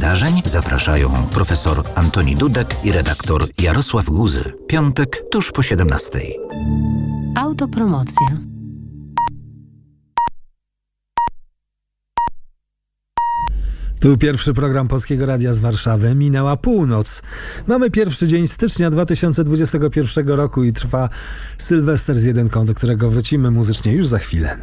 wydarzeń zapraszają profesor Antoni Dudek i redaktor Jarosław Guzy. Piątek tuż po 17. Autopromocja. Tu pierwszy program Polskiego Radia z Warszawy. Minęła północ. Mamy pierwszy dzień stycznia 2021 roku i trwa Sylwester z jedynką, do którego wrócimy muzycznie już za chwilę.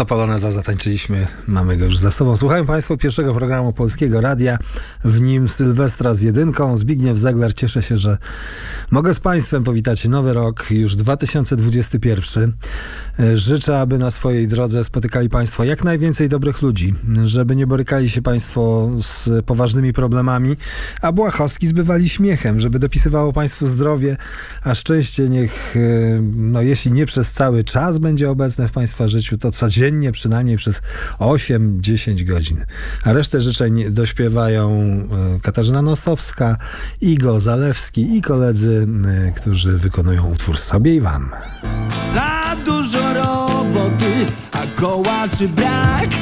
To poloneza zatańczyliśmy, mamy go już za sobą. Słuchają Państwo pierwszego programu Polskiego Radia, w nim Sylwestra z jedynką. Zbigniew Zegler, cieszę się, że mogę z Państwem powitać nowy rok, już 2021. E, Życzę, aby na swojej drodze spotykali Państwo jak najwięcej dobrych ludzi, żeby nie borykali się Państwo z poważnymi problemami, a błahostki zbywali śmiechem, żeby dopisywało Państwu zdrowie, a szczęście niech, e, no jeśli nie przez cały czas będzie obecne w Państwa życiu, to codziennie przynajmniej przez 8-10 godzin. A resztę życzeń dośpiewają e, Katarzyna Nosowska, Igo Zalewski i koledzy, e, którzy wykonują utwór sobie i wam. Za dużo roboty, a koła czy brak